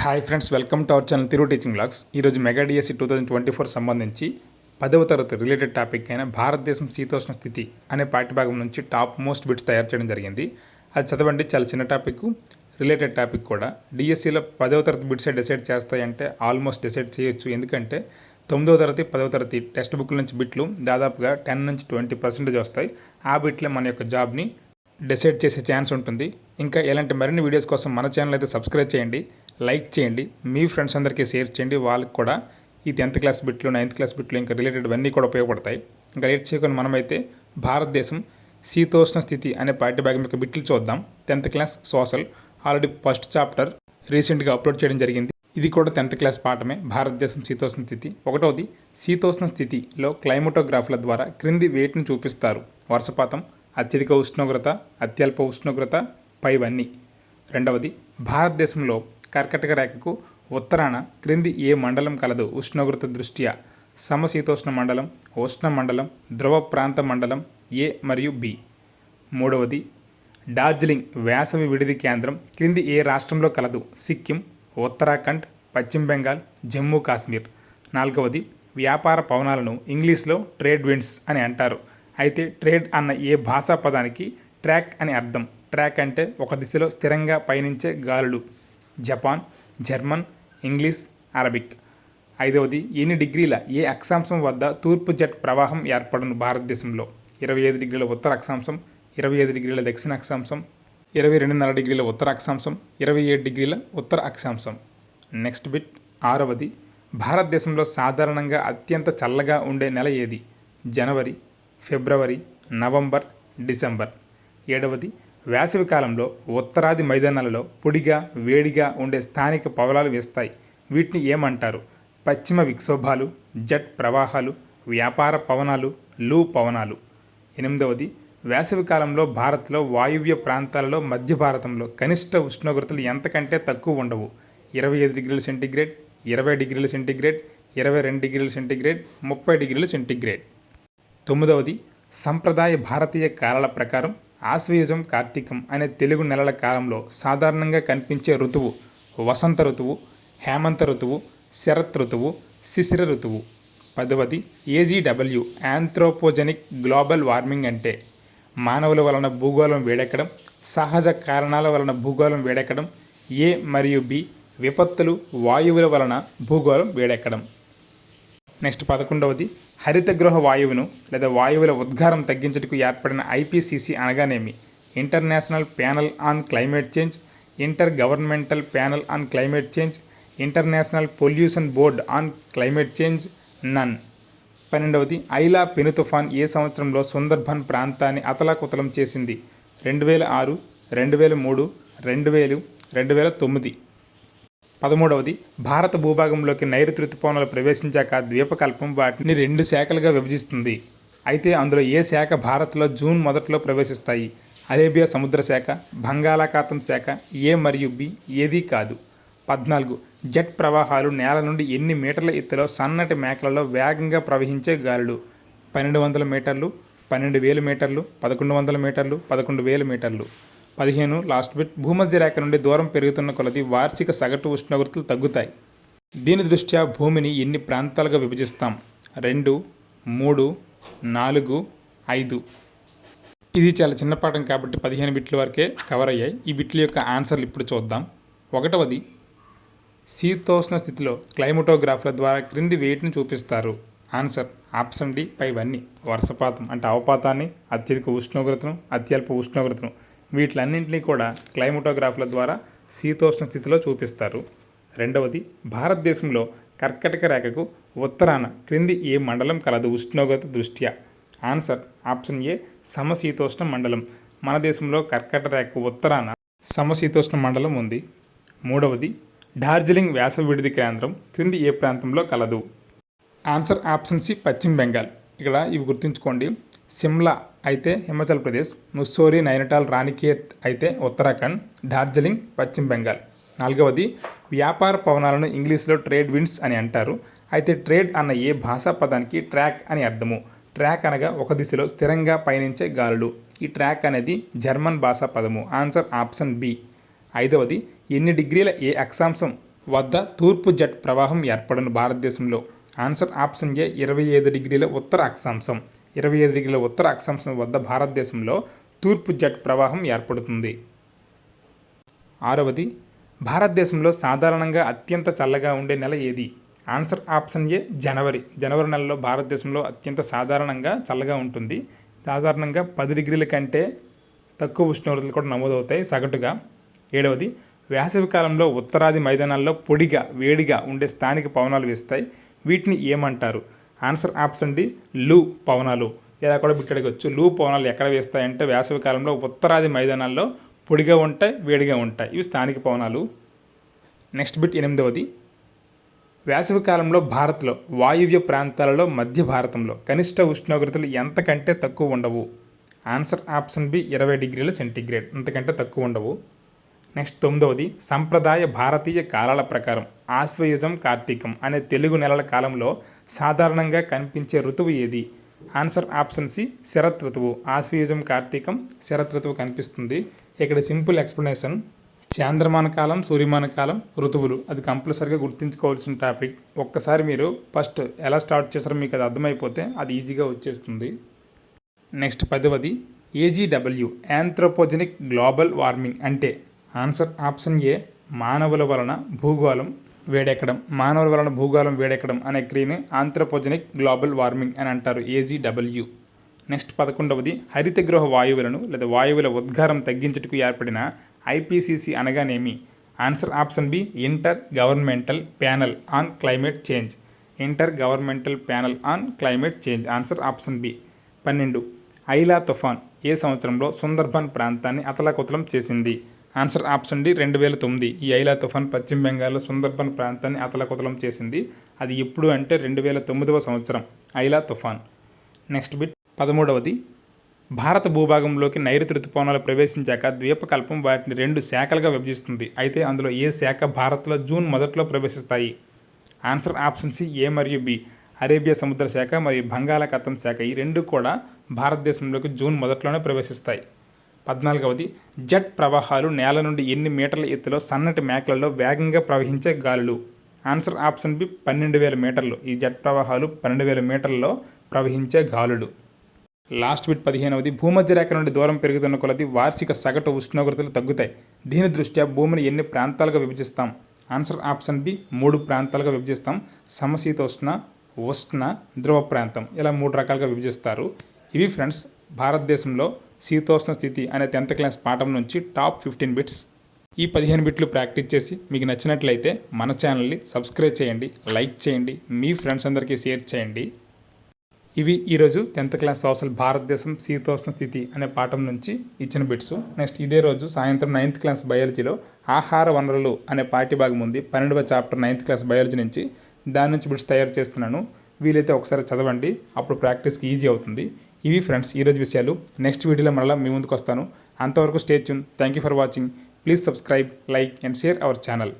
Hi friends welcome to our channel Tiru teaching blogs ఈరోజు mega DSC two thousand twenty four సంబంధించి పదవ తరగతి related topic అయిన భారతదేశం శీతోష్ణ స్థితి అనే పాఠ్యభాగం నుంచి టాప్ మోస్ట్ బిట్స్ తయారు చేయడం జరిగింది. అది చదవండి చాలా చిన్న టాపిక్ రిలేటెడ్ టాపిక్ కూడా. డిఎస్సిలో పదవ తరగతి బిట్సే డిసైడ్ చేస్తాయంటే ఆల్మోస్ట్ డిసైడ్ చేయొచ్చు. ఎందుకంటే తొమ్మిదవ తరగతి పదవ తరగతి టెక్స్ట్ బుక్ల నుంచి బిట్లు దాదాపుగా టెన్ నుంచి ట్వంటీ పర్సెంటేజ్ వస్తాయి. ఆ బిట్లే మన యొక్క జాబ్ని డిసైడ్ చేసే ఛాన్స్ ఉంటుంది. ఇంకా ఇలాంటి మరిన్ని వీడియోస్ కోసం మన ఛానల్ అయితే సబ్స్క్రైబ్ చేయండి. లైక్ చేయండి. మీ ఫ్రెండ్స్ అందరికీ షేర్ చేయండి. వాళ్ళకి కూడా ఈ టెన్త్ క్లాస్ బిట్లు నైన్త్ క్లాస్ బిట్లు ఇంకా రిలేటెడ్ అన్నీ కూడా ఉపయోగపడతాయి. ఇంకా లేట్ చేయకుండా మనమైతే భారతదేశం శీతోష్ణ స్థితి అనే పాఠ్యభాగం యొక్క బిట్లు చూద్దాం. Tenth class social. Already first chapter రీసెంట్గా అప్లోడ్ చేయడం జరిగింది. ఇది కూడా టెన్త్ క్లాస్ పాఠమే. భారతదేశం శీతోష్ణ స్థితి. ఒకటవది శీతోష్ణ స్థితిలో క్లైమటోగ్రాఫ్ల ద్వారా క్రింది వేటిని చూపిస్తారు. వర్షపాతం అత్యధిక ఉష్ణోగ్రత అత్యల్ప ఉష్ణోగ్రత పైవన్నీ. రెండవది భారతదేశంలో కర్కటక రేఖకు ఉత్తరాన క్రింది ఏ మండలం కలదు? ఉష్ణోగ్రత దృష్ట్యా? సమశీతోష్ణ మండలం ఉష్ణ మండలం ధ్రువ ప్రాంత మండలం ఏ మరియు బి? మూడవది డార్జిలింగ్ వేసవి విడిది కేంద్రం క్రింది ఏ రాష్ట్రంలో కలదు? సిక్కిం ఉత్తరాఖండ్ పశ్చిమ బెంగాల్ జమ్మూ కాశ్మీర్. నాలుగవది వ్యాపార పవనాలను ఇంగ్లీష్లో ట్రేడ్ విండ్స్ అని అంటారు. అయితే ట్రేడ్ అన్న ఏ భాషా పదానికి ట్రాక్ అని అర్థం. ట్రాక్ అంటే ఒక దిశలో స్థిరంగా పయనించే గాలులు. Japan German English Arabic. ఐదవది ఎన్ని డిగ్రీల ఏ అక్షాంశం వద్ద తూర్పు జెట్ ప్రవాహం ఏర్పడను భారతదేశంలో? ఇరవై ఐదు డిగ్రీల ఉత్తర అక్షాంశం ఇరవై ఐదు డిగ్రీల దక్షిణ అక్షాంశం ఇరవై రెండున్నర డిగ్రీల ఉత్తర అక్షాంశం ఇరవై ఏడు డిగ్రీల ఉత్తర అక్షాంశం. Next bit. ఆరవది భారతదేశంలో సాధారణంగా అత్యంత చల్లగా ఉండే నెల ఏది? జనవరి ఫిబ్రవరి నవంబర్ డిసెంబర్. ఏడవది వేసవి కాలంలో ఉత్తరాది మైదానాలలో పొడిగా వేడిగా ఉండే స్థానిక పవలాలు వేస్తాయి. వీటిని ఏమంటారు? పశ్చిమ విక్షోభాలు జట్ ప్రవాహాలు వ్యాపార పవనాలు లూ పవనాలు. ఎనిమిదవది వేసవి కాలంలో భారత్లో వాయువ్య ప్రాంతాలలో మధ్య భారతంలో కనిష్ట ఉష్ణోగ్రతలు ఎంతకంటే తక్కువ ఉండవు. ఇరవై ఐదు డిగ్రీల సెంటీగ్రేడ్ ఇరవై డిగ్రీల సెంటీగ్రేడ్ ఇరవై రెండు డిగ్రీల సెంటీగ్రేడ్ ముప్పై డిగ్రీల సెంటీగ్రేడ్. తొమ్మిదవది సంప్రదాయ భారతీయ కాలాల ప్రకారం ఆశ్వయుజం కార్తీకం అనే తెలుగు నెలల కాలంలో సాధారణంగా కనిపించే ఋతువు వసంత ఋతువు హేమంత ఋతువు శరత్ ఋతువు శిశిర ఋతువు. పదవది ఏజీడబ్ల్యూ యాంథ్రోపోజెనిక్ గ్లోబల్ వార్మింగ్ అంటే మానవుల వలన భూగోళం వేడెక్కడం సహజ కారణాల వలన భూగోళం వేడెక్కడం ఏ మరియు బి విపత్తులు వాయువుల వలన భూగోళం వేడెక్కడం. నెక్స్ట్ పదకొండవది హరితగృహ వాయువును లేదా వాయువుల ఉద్గారం తగ్గించుటకు ఏర్పడిన ఐపీసీసీ అనగానేమి? International panel on climate change intergovernmental panel on climate change international pollution board on climate change none. పన్నెండవది Aila పెను తుఫాన్ ఏ సంవత్సరంలో సుందర్బన్ ప్రాంతాన్ని అతలాకుతలం చేసింది? రెండు వేల ఆరు రెండు వేల మూడు రెండు వేలు రెండు వేల తొమ్మిది. పదమూడవది భారత భూభాగంలోకి నైరుతి ఋతుపవనాలు ప్రవేశించాక ద్వీపకల్పం వాటిని రెండు శాఖలుగా విభజిస్తుంది. అయితే అందులో ఏ శాఖ భారత్లో జూన్ మొదట్లో ప్రవేశిస్తాయి? అరేబియా సముద్ర శాఖ బంగాళాఖాతం శాఖ ఏ మరియు బి ఏదీ కాదు. పద్నాలుగు జెట్ ప్రవాహాలు నేల నుండి ఎన్ని మీటర్ల ఎత్తులో సన్నటి మేకలలో వేగంగా ప్రవహించే గాలులు? పన్నెండు వందల మీటర్లు పన్నెండు వేల మీటర్లు పదకొండు వందల మీటర్లు పదకొండు వేల మీటర్లు. పదిహేను లాస్ట్ బిట్ భూమధ్య రేఖ నుండి దూరం పెరుగుతున్న కొలది వార్షిక సగటు ఉష్ణోగ్రతలు తగ్గుతాయి. దీని దృష్ట్యా భూమిని ఎన్ని ప్రాంతాలుగా విభజిస్తాం? రెండు మూడు నాలుగు ఐదు. ఇది చాలా చిన్న పాఠం కాబట్టి పదిహేను బిట్ల వరకే కవర్ అయ్యాయి. ఈ బిట్ల యొక్క ఆన్సర్లు ఇప్పుడు చూద్దాం. ఒకటవది శీతోష్ణ స్థితిలో క్లైమటోగ్రాఫ్ల ద్వారా క్రింది వేటిని చూపిస్తారు. ఆన్సర్ ఆప్షన్ డి పైవన్నీ వర్షపాతం అంటే అవపాతాన్ని అత్యధిక ఉష్ణోగ్రతను అత్యల్ప ఉష్ణోగ్రతను. వీటిలన్నింటినీ కూడా క్లైమటోగ్రాఫ్ల ద్వారా శీతోష్ణ స్థితిలో చూపిస్తారు. రెండవది భారతదేశంలో కర్కటక రేఖకు ఉత్తరాన క్రింది ఏ మండలం కలదు? ఉష్ణోగ్రత దృష్ట్యా? ఆన్సర్ ఆప్షన్ ఏ సమశీతోష్ణ మండలం. మన దేశంలో కర్కట రేఖకు ఉత్తరాన సమశీతోష్ణ మండలం ఉంది. మూడవది డార్జిలింగ్ వేసవి విడిది కేంద్రం క్రింది ఏ ప్రాంతంలో కలదు? ఆన్సర్ ఆప్షన్ సి పశ్చిమ బెంగాల్. ఇక్కడ ఇవి గుర్తుంచుకోండి. సిమ్లా అయితే హిమాచల్ ప్రదేశ్ ముస్సోరి నైనిటాల్ రాణికేత్ అయితే ఉత్తరాఖండ్ డార్జిలింగ్ పశ్చిమ బెంగాల్. నాలుగవది వ్యాపార పవనాలను ఇంగ్లీష్లో ట్రేడ్ విండ్స్ అని అంటారు. అయితే ట్రేడ్ అన్న ఏ భాషా పదానికి ట్రాక్ అని అర్థము? ట్రాక్ అనగా ఒక దిశలో స్థిరంగా పయనించే గాలులు. ఈ ట్రాక్ అనేది జర్మన్ భాషా పదము. Answer option B. ఐదవది ఎన్ని డిగ్రీల ఏ అక్షాంశం వద్ద తూర్పు జెట్ ప్రవాహం ఏర్పడను భారతదేశంలో? ఆన్సర్ ఆప్షన్ ఏ ఇరవై ఐదు డిగ్రీల ఉత్తర అక్షాంశం. ఇరవై ఐదు డిగ్రీల ఉత్తర అక్షాంశం వద్ద భారతదేశంలో తూర్పు జెట్ ప్రవాహం ఏర్పడుతుంది. ఆరవది భారతదేశంలో సాధారణంగా అత్యంత చల్లగా ఉండే నెల ఏది? ఆన్సర్ ఆప్షన్ ఏ జనవరి. జనవరి నెలలో భారతదేశంలో అత్యంత సాధారణంగా చల్లగా ఉంటుంది. సాధారణంగా పది డిగ్రీల కంటే తక్కువ ఉష్ణోగ్రతలు కూడా నమోదవుతాయి సగటుగా. ఏడవది వేసవి కాలంలో ఉత్తరాది మైదానాల్లో పొడిగా వేడిగా ఉండే స్థానిక పవనాలు వీస్తాయి. వీటిని ఏమంటారు? ఆన్సర్ ఆప్షన్ డి లూ పవనాలు. ఇలా కూడా బిట్టడగొచ్చు లూ పవనాలు ఎక్కడ వేస్తాయంటే వేసవి కాలంలో ఉత్తరాది మైదానాల్లో పొడిగా ఉంటాయి వేడిగా ఉంటాయి. ఇవి స్థానిక పవనాలు. నెక్స్ట్ బిట్ ఎనిమిదవది. వేసవి కాలంలో భారత్లో వాయువ్య ప్రాంతాలలో మధ్య భారతంలో కనిష్ట ఉష్ణోగ్రతలు ఎంతకంటే తక్కువ ఉండవు? ఆన్సర్ ఆప్షన్ బి ఇరవై డిగ్రీల సెంటీగ్రేడ్. అంతకంటే తక్కువ ఉండవు. నెక్స్ట్ తొమ్మిదవది సంప్రదాయ భారతీయ కాలాల ప్రకారం ఆశ్వయుజం కార్తీకం అనే తెలుగు నెలల కాలంలో సాధారణంగా కనిపించే ఋతువు ఏది? ఆన్సర్ ఆప్షన్ సి శరత్ ఋతువు. ఆశ్వయుజం కార్తీకం శరత్ ఋతువు కనిపిస్తుంది. ఇక్కడ సింపుల్ ఎక్స్ప్లెనేషన్ చాంద్రమాన కాలం సూర్యమాన కాలం ఋతువులు. అది కంపల్సరీగా గుర్తుంచుకోవాల్సిన టాపిక్. ఒక్కసారి మీరు ఫస్ట్ ఎలా స్టార్ట్ చేస్తారో మీకు అది అర్థమైపోతే అది ఈజీగా వచ్చేస్తుంది. నెక్స్ట్ పదవది ఏజీడబ్ల్యూ యాంథ్రోపోజెనిక్ గ్లోబల్ వార్మింగ్ అంటే ఆన్సర్ ఆప్షన్ ఏ మానవుల వలన భూగోళం వేడెక్కడం. మానవుల వలన భూగోళం వేడెక్కడం అనే క్రియని ఆంథ్రోపోజెనిక్ గ్లోబల్ వార్మింగ్ అని అంటారు ఏజీడబ్ల్యూ నెక్స్ట్ పదకొండవది హరిత గృహ వాయువులను లేదా వాయువుల ఉద్గారం తగ్గించుటకు ఏర్పడిన ఐపీసీసీ అనగానేమి? Answer option B intergovernmental panel on climate change. Intergovernmental panel on climate change. Answer option B. పన్నెండు ఐలా తుఫాన్ ఏ సంవత్సరంలో సుందర్బన్ ప్రాంతాన్ని అతలాకుతలం చేసింది? ఆన్సర్ ఆప్షన్ డి రెండు వేల తొమ్మిది. ఈ ఐలా తుఫాన్ పశ్చిమ బెంగాల్లో సుందర్బన్ ప్రాంతాన్ని అతలకుతలం చేసింది. అది ఎప్పుడు అంటే రెండు వేల తొమ్మిదవ సంవత్సరం. ఐలా తుఫాన్. Next bit. పదమూడవది. భారత భూభాగంలోకి నైరుతి ఋతుపవనాలు ప్రవేశించాక ద్వీపకల్పం వాటిని రెండు శాఖలుగా విభజిస్తుంది. అయితే అందులో ఏ శాఖ భారత్లో జూన్ మొదట్లో ప్రవేశిస్తాయి? ఆన్సర్ ఆప్షన్ సి ఏ మరియు బి. అరేబియా సముద్ర శాఖ మరియు బంగాళాఖాతం శాఖ ఈ రెండు కూడా భారతదేశంలోకి జూన్ మొదట్లోనే ప్రవేశిస్తాయి. పద్నాలుగవది జెట్ ప్రవాహాలు నేల నుండి ఎన్ని మీటర్ల ఎత్తులో సన్నటి మేకలలో వేగంగా ప్రవహించే గాలులు? ఆన్సర్ ఆప్షన్ బి పన్నెండు వేల మీటర్లు. ఈ జెట్ ప్రవాహాలు పన్నెండు వేల మీటర్లలో ప్రవహించే గాలులు. లాస్ట్ బిట్ పదిహేనవది భూమధ్య రేఖ నుండి దూరం పెరుగుతున్న కొలది వార్షిక సగటు ఉష్ణోగ్రతలు తగ్గుతాయి. దీని దృష్ట్యా భూమిని ఎన్ని ప్రాంతాలుగా విభజిస్తాం? ఆన్సర్ ఆప్షన్ బి మూడు ప్రాంతాలుగా విభజిస్తాం. సమశీతోష్ణ ఉష్ణ ధ్రువ ప్రాంతం. ఇలా మూడు రకాలుగా విభజిస్తారు. ఇవి ఫ్రెండ్స్ భారతదేశంలో శీతోష్ణ స్థితి అనే టెన్త్ క్లాస్ పాఠం నుంచి టాప్ ఫిఫ్టీన్ బిట్స్ ఈ పదిహేను బిట్లు ప్రాక్టీస్ చేసి మీకు నచ్చినట్లయితే మన ఛానల్ని సబ్స్క్రైబ్ చేయండి లైక్ చేయండి మీ ఫ్రెండ్స్ అందరికీ షేర్ చేయండి. ఇవి ఈరోజు టెన్త్ క్లాస్ సోషల్ భారతదేశం శీతోష్ణ స్థితి అనే పాఠం నుంచి ఇచ్చిన బిట్స్. నెక్స్ట్ ఇదే రోజు సాయంత్రం నైన్త్ క్లాస్ బయాలజీలో ఆహార వనరులు అనే పాఠ్యభాగం ఉంది. పన్నెండవ చాప్టర్ నైన్త్ క్లాస్ బయాలజీ నుంచి దాని నుంచి బిట్స్ తయారు చేస్తున్నాను. వీలైతే ఒకసారి చదవండి. అప్పుడు ప్రాక్టీస్కి ఈజీ అవుతుంది. ఇవి ఫ్రెండ్స్ ఈరోజు విషయాలు. నెక్స్ట్ వీడియోలో మరలా మీ ముందుకు వస్తాను. అంతవరకు stay tune thank you for watching please subscribe like and share our channel